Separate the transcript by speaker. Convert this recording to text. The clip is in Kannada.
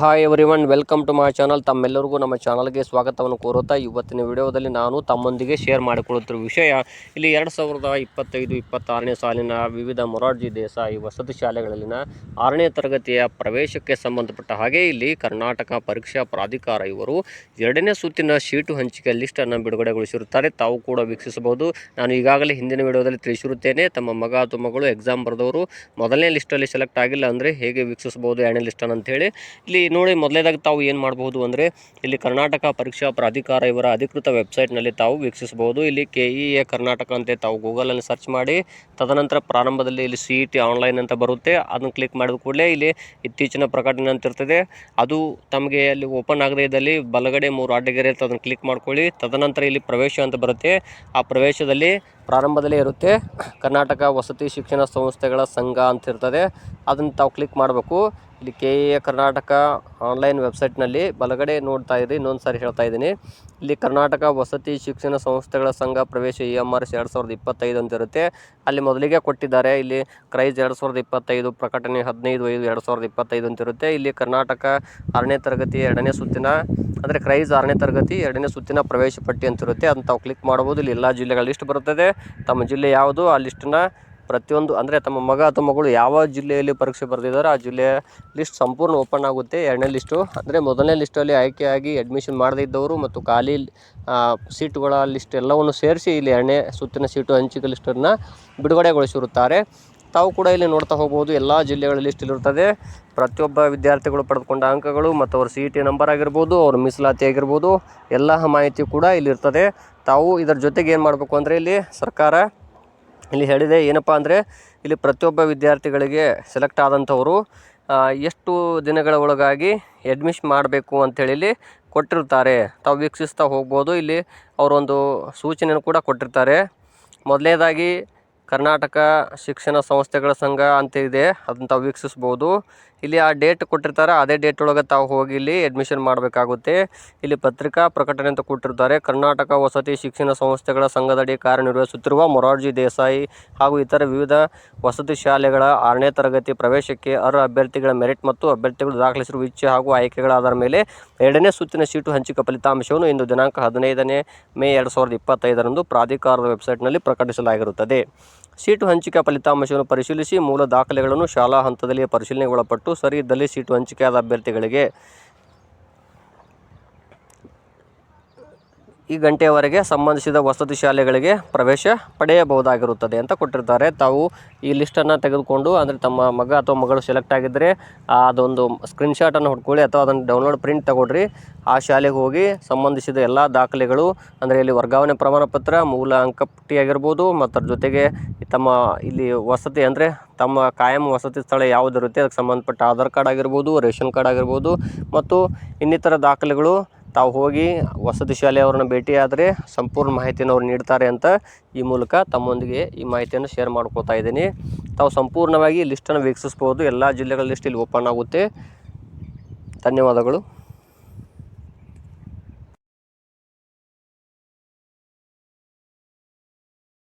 Speaker 1: Hi everyone welcome to my channel ತಮ್ಮೆಲ್ಲರಿಗೂ ನಮ್ಮ ಚಾನಲ್ಗೆ ಸ್ವಾಗತವನ್ನು ಕೋರುತ್ತಾ ಇವತ್ತಿನ ವಿಡಿಯೋದಲ್ಲಿ ನಾನು ತಮ್ಮೊಂದಿಗೆ ಶೇರ್ ಮಾಡಿಕೊಳ್ಳುತ್ತಿರುವ ವಿಷಯ ಇಲ್ಲಿ ಎರಡು ಸಾವಿರದ ಇಪ್ಪತ್ತೈದು, ಇಪ್ಪತ್ತಾರನೇ ಸಾಲಿನ ವಿವಿಧ ಮೊರಾರ್ಜಿ ದೇಸಾಯಿ ವಸತಿ ಶಾಲೆಗಳಲ್ಲಿನ ಆರನೇ ತರಗತಿಯ ಪ್ರವೇಶಕ್ಕೆ ಸಂಬಂಧಪಟ್ಟ ಹಾಗೆ ಇಲ್ಲಿ ಕರ್ನಾಟಕ ಪರೀಕ್ಷಾ ಪ್ರಾಧಿಕಾರ ಇವರು ಎರಡನೇ ಸುತ್ತಿನ ಸೀಟು ಹಂಚಿಕೆ ಲಿಸ್ಟನ್ನು ಬಿಡುಗಡೆಗೊಳಿಸಿರುತ್ತಾರೆ. ತಾವು ಕೂಡ ವೀಕ್ಷಿಸಬಹುದು. ನಾನು ಈಗಾಗಲೇ ಹಿಂದಿನ ವಿಡಿಯೋದಲ್ಲಿ ತಿಳಿಸಿರುತ್ತೇನೆ, ತಮ್ಮ ಮಗ ಅಥವಾ ಮಗಳು ಎಕ್ಸಾಮ್ ಬರೆದವರು ಮೊದಲನೇ ಲಿಸ್ಟಲ್ಲಿ ಸೆಲೆಕ್ಟ್ ಆಗಿಲ್ಲ ಅಂದರೆ ಹೇಗೆ ವೀಕ್ಷಿಸಬಹುದು ಎರಡನೇ ಲಿಸ್ಟನ್ನು ಅಂತೇಳಿ ಇಲ್ಲಿ ನೋಡಿ ಮೊದಲೇದಾಗಿ ತಾವು ಏನು ಮಾಡಬಹುದು ಅಂದರೆ ಇಲ್ಲಿ ಕರ್ನಾಟಕ ಪರೀಕ್ಷಾ ಪ್ರಾಧಿಕಾರ ಇವರ ಅಧಿಕೃತ ವೆಬ್ಸೈಟ್ನಲ್ಲಿ ತಾವು ವೀಕ್ಷಿಸಬಹುದು. ಇಲ್ಲಿ ಕೆ ಇ ಎ ಕರ್ನಾಟಕ ಅಂತ ತಾವು ಗೂಗಲಲ್ಲಿ ಸರ್ಚ್ ಮಾಡಿ, ತದನಂತರ ಪ್ರಾರಂಭದಲ್ಲಿ ಇಲ್ಲಿ ಸಿ ಇ ಟಿ ಆನ್ಲೈನ್ ಅಂತ ಬರುತ್ತೆ. ಅದನ್ನು ಕ್ಲಿಕ್ ಮಾಡಿದ ಕೂಡಲೇ ಇಲ್ಲಿ ಇತ್ತೀಚಿನ ಪ್ರಕಟಣೆ ಅಂತ ಇರ್ತದೆ. ಅದು ತಮಗೆ ಅಲ್ಲಿ ಓಪನ್ ಆಗದೇ ಇದ್ದಲ್ಲಿ ಬಲಗಡೆ ಮೂರು ಅಂತ ಅದನ್ನು ಕ್ಲಿಕ್ ಮಾಡ್ಕೊಳ್ಳಿ. ತದನಂತರ ಇಲ್ಲಿ ಪ್ರವೇಶ ಅಂತ ಬರುತ್ತೆ. ಆ ಪ್ರವೇಶದಲ್ಲಿ ಪ್ರಾರಂಭದಲ್ಲೇ ಇರುತ್ತೆ. ಕರ್ನಾಟಕ ವಸತಿ ಶಿಕ್ಷಣ ಸಂಸ್ಥೆಗಳ ಸಂಘ ಅಂತ ಇರ್ತದೆ. ಅದನ್ನು ತಾವು ಕ್ಲಿಕ್ ಮಾಡಬೇಕು. ಇಲ್ಲಿ ಕೆ ಎ ಕರ್ನಾಟಕ ಆನ್ಲೈನ್ ವೆಬ್ಸೈಟ್ನಲ್ಲಿ ಬಲಗಡೆ ನೋಡ್ತಾ ಇರಿ. ಇನ್ನೊಂದು ಸಾರಿ ಹೇಳ್ತಾ ಇದ್ದೀನಿ. ಇಲ್ಲಿ ಕರ್ನಾಟಕ ವಸತಿ ಶಿಕ್ಷಣ ಸಂಸ್ಥೆಗಳ ಸಂಘ ಪ್ರವೇಶ ಇ ಎಂ ಆರ್ ಎಸ್ ಎರಡು ಸಾವಿರದ ಇಪ್ಪತ್ತೈದು ಅಂತ ಇರುತ್ತೆ. ಅಲ್ಲಿ ಮೊದಲಿಗೆ ಕೊಟ್ಟಿದ್ದಾರೆ. ಇಲ್ಲಿ ಕ್ರೈಸ್ ಎರಡು ಸಾವಿರದ ಇಪ್ಪತ್ತೈದು, ಪ್ರಕಟಣೆ ಹದಿನೈದು, ಐದು ಎರಡು ಸಾವಿರದ ಇಪ್ಪತ್ತೈದು ಅಂತ ಇರುತ್ತೆ. ಇಲ್ಲಿ ಕರ್ನಾಟಕ ಆರನೇ ತರಗತಿ ಎರಡನೇ ಸುತ್ತಿನ ಅಂದರೆ ಕ್ರೈಸ್ ಆರನೇ ತರಗತಿ ಎರಡನೇ ಸುತ್ತಿನ ಪ್ರವೇಶ ಪಟ್ಟಿ ಅಂತ ಇರುತ್ತೆ. ಅದನ್ನ ತಾವು ಕ್ಲಿಕ್ ಮಾಡ್ಬೋದು ಇಲ್ಲಿ ಎಲ್ಲ ಜಿಲ್ಲೆಗಳ ಲಿಸ್ಟ್ ಬರುತ್ತದೆ. ತಮ್ಮ ಜಿಲ್ಲೆ ಯಾವುದು? ಆ ಲಿಸ್ಟನ್ನ ಪ್ರತಿಯೊಂದು ಅಂದರೆ ತಮ್ಮ ಮಗ ಅಥವಾ ಮಗಳು ಯಾವ ಜಿಲ್ಲೆಯಲ್ಲಿ ಪರೀಕ್ಷೆ ಬರೆದಿದ್ದಾರೆ ಆ ಜಿಲ್ಲೆಯ ಲಿಸ್ಟ್ ಸಂಪೂರ್ಣ ಓಪನ್ ಆಗುತ್ತೆ. ಎರಡನೇ ಲಿಸ್ಟು ಅಂದರೆ ಮೊದಲನೇ ಲಿಸ್ಟಲ್ಲಿ ಆಯ್ಕೆಯಾಗಿ ಅಡ್ಮಿಷನ್ ಮಾಡದೇ ಇದ್ದವರು ಮತ್ತು ಖಾಲಿ ಸೀಟುಗಳ ಲಿಸ್ಟ್ ಎಲ್ಲವನ್ನು ಸೇರಿಸಿ ಇಲ್ಲಿ ಎರಡನೇ ಸುತ್ತಿನ ಸೀಟು ಹಂಚಿಕೆ ಲಿಸ್ಟನ್ನು ಬಿಡುಗಡೆಗೊಳಿಸಿರುತ್ತಾರೆ. ತಾವು ಕೂಡ ಇಲ್ಲಿ ನೋಡ್ತಾ ಹೋಗ್ಬೋದು. ಎಲ್ಲ ಜಿಲ್ಲೆಗಳ ಲಿಸ್ಟ್ ಇಲ್ಲಿರುತ್ತದೆ ಪ್ರತಿಯೊಬ್ಬ ವಿದ್ಯಾರ್ಥಿಗಳು ಪಡೆದುಕೊಂಡ ಅಂಕಗಳು ಮತ್ತು ಅವ್ರ ಸಿ ಇ ಟಿ ನಂಬರ್ ಆಗಿರ್ಬೋದು, ಅವ್ರ ಮೀಸಲಾತಿ ಆಗಿರ್ಬೋದು, ಎಲ್ಲ ಮಾಹಿತಿ ಕೂಡ ಇಲ್ಲಿರ್ತದೆ ತಾವು ಇದರ ಜೊತೆಗೆ ಏನು ಮಾಡಬೇಕು ಅಂದರೆ ಇಲ್ಲಿ ಸರ್ಕಾರ ಇಲ್ಲಿ ಹೇಳಿದೆ ಏನಪ್ಪ ಅಂದರೆ ಇಲ್ಲಿ ಪ್ರತಿಯೊಬ್ಬ ವಿದ್ಯಾರ್ಥಿಗಳಿಗೆ ಸೆಲೆಕ್ಟ್ ಆದಂಥವರು ಎಷ್ಟು ದಿನಗಳ ಒಳಗಾಗಿ ಅಡ್ಮಿಷನ್ ಮಾಡಬೇಕು ಅಂಥೇಳಿ ಇಲ್ಲಿ ಕೊಟ್ಟಿರ್ತಾರೆ. ತಾವು ವೀಕ್ಷಿಸ್ತಾ ಹೋಗ್ಬೋದು. ಇಲ್ಲಿ ಅವರೊಂದು ಸೂಚನೆಯನ್ನು ಕೂಡ ಕೊಟ್ಟಿರ್ತಾರೆ. ಮೊದಲನೇದಾಗಿ ಕರ್ನಾಟಕ ಶಿಕ್ಷಣ ಸಂಸ್ಥೆಗಳ ಸಂಘ ಅಂತ ಇದೆ. ಅದನ್ನ ತಾವು ವೀಕ್ಷಿಸ್ಬೋದು. ಇಲ್ಲಿ ಆ ಡೇಟ್ ಕೊಟ್ಟಿರ್ತಾರೆ, ಅದೇ ಡೇಟ್ ಒಳಗೆ ತಾವು ಹೋಗಿ ಇಲ್ಲಿ ಅಡ್ಮಿಷನ್ ಮಾಡಬೇಕಾಗುತ್ತೆ. ಇಲ್ಲಿ ಪತ್ರಿಕಾ ಪ್ರಕಟಣೆ ಅಂತ ಕೊಟ್ಟಿರ್ತಾರೆ. ಕರ್ನಾಟಕ ವಸತಿ ಶಿಕ್ಷಣ ಸಂಸ್ಥೆಗಳ ಸಂಘದಡಿ ಕಾರ್ಯನಿರ್ವಹಿಸುತ್ತಿರುವ ಮೊರಾರ್ಜಿ ದೇಸಾಯಿ ಹಾಗೂ ಇತರ ವಿವಿಧ ವಸತಿ ಶಾಲೆಗಳ ಆರನೇ ತರಗತಿ ಪ್ರವೇಶಕ್ಕೆ ಅರ್ಹ ಅಭ್ಯರ್ಥಿಗಳ ಮೆರಿಟ್ ಮತ್ತು ಅಭ್ಯರ್ಥಿಗಳು ದಾಖಲಿಸಿರುವ ಇಚ್ಛೆ ಹಾಗೂ ಆಯ್ಕೆಗಳ ಆಧಾರ ಮೇಲೆ ಎರಡನೇ ಸುತ್ತಿನ ಸೀಟು ಹಂಚಿಕೆ ಫಲಿತಾಂಶವನ್ನು ಇಂದು ದಿನಾಂಕ ಹದಿನೈದನೇ ಮೇ ಎರಡು ಸಾವಿರದ ಇಪ್ಪತ್ತೈದರಂದು ಪ್ರಾಧಿಕಾರದ ವೆಬ್ಸೈಟ್ನಲ್ಲಿ ಪ್ರಕಟಿಸಲಾಗಿರುತ್ತದೆ. ಸೀಟು ಹಂಚಿಕೆ ಫಲಿತಾಂಶವನ್ನು ಪರಿಶೀಲಿಸಿ ಮೂಲ ದಾಖಲೆಗಳನ್ನು ಶಾಲಾ ಹಂತದಲ್ಲಿ ಪರಿಶೀಲನೆಗೊಳಪಟ್ಟು ಸರಿ ಇದ್ದಲ್ಲಿ ಸೀಟು ಹಂಚಿಕೆಯಾದ ಅಭ್ಯರ್ಥಿಗಳಿಗೆ ಈ ಗಂಟೆಯವರೆಗೆ ಸಂಬಂಧಿಸಿದ ವಸತಿ ಶಾಲೆಗಳಿಗೆ ಪ್ರವೇಶ ಪಡೆಯಬಹುದಾಗಿರುತ್ತದೆ ಅಂತ ಕೊಟ್ಟಿರ್ತಾರೆ. ತಾವು ಈ ಲಿಸ್ಟನ್ನು ತೆಗೆದುಕೊಂಡು ಅಂದರೆ ತಮ್ಮ ಮಗ ಅಥವಾ ಮಗಳು ಸೆಲೆಕ್ಟ್ ಆಗಿದ್ದರೆ ಅದೊಂದು ಸ್ಕ್ರೀನ್ಶಾಟನ್ನು ಹೊಡ್ಕೊಳ್ಳಿ ಅಥವಾ ಅದನ್ನು ಡೌನ್ಲೋಡ್ ಪ್ರಿಂಟ್ ತಗೊಳ್ರಿ. ಆ ಶಾಲೆಗೆ ಹೋಗಿ ಸಂಬಂಧಿಸಿದ ಎಲ್ಲ ದಾಖಲೆಗಳು ಅಂದರೆ ಇಲ್ಲಿ ವರ್ಗಾವಣೆ ಪ್ರಮಾಣ ಪತ್ರ, ಮೂಲ ಅಂಕಪಟ್ಟಿ ಆಗಿರ್ಬೋದು ಮತ್ತು ಜೊತೆಗೆ ತಮ್ಮ ಇಲ್ಲಿ ವಸತಿ ಅಂದರೆ ತಮ್ಮ ಕಾಯಂ ವಸತಿ ಸ್ಥಳ ಯಾವುದಿರುತ್ತೆ, ಅದಕ್ಕೆ ಸಂಬಂಧಪಟ್ಟ ಆಧಾರ್ ಕಾರ್ಡ್ ಆಗಿರ್ಬೋದು, ರೇಷನ್ ಕಾರ್ಡ್ ಆಗಿರ್ಬೋದು, ಮತ್ತು ಇನ್ನಿತರ ದಾಖಲೆಗಳು ತಾವು ಹೋಗಿ ವಸತಿ ಶಾಲೆಯವರನ್ನ ಭೇಟಿಯಾದರೆ ಸಂಪೂರ್ಣ ಮಾಹಿತಿಯನ್ನು ಅವ್ರು ನೀಡ್ತಾರೆ ಅಂತ ಈ ಮೂಲಕ ತಮ್ಮೊಂದಿಗೆ ಈ ಮಾಹಿತಿಯನ್ನು ಶೇರ್ ಮಾಡ್ಕೊತಾ ಇದ್ದೀನಿ. ತಾವು ಸಂಪೂರ್ಣವಾಗಿ ಲಿಸ್ಟನ್ನು ವೀಕ್ಷಿಸ್ಬೋದು. ಎಲ್ಲ ಜಿಲ್ಲೆಗಳ ಲಿಸ್ಟ್ ಇಲ್ಲಿ ಓಪನ್ ಆಗುತ್ತೆ. ಧನ್ಯವಾದಗಳು.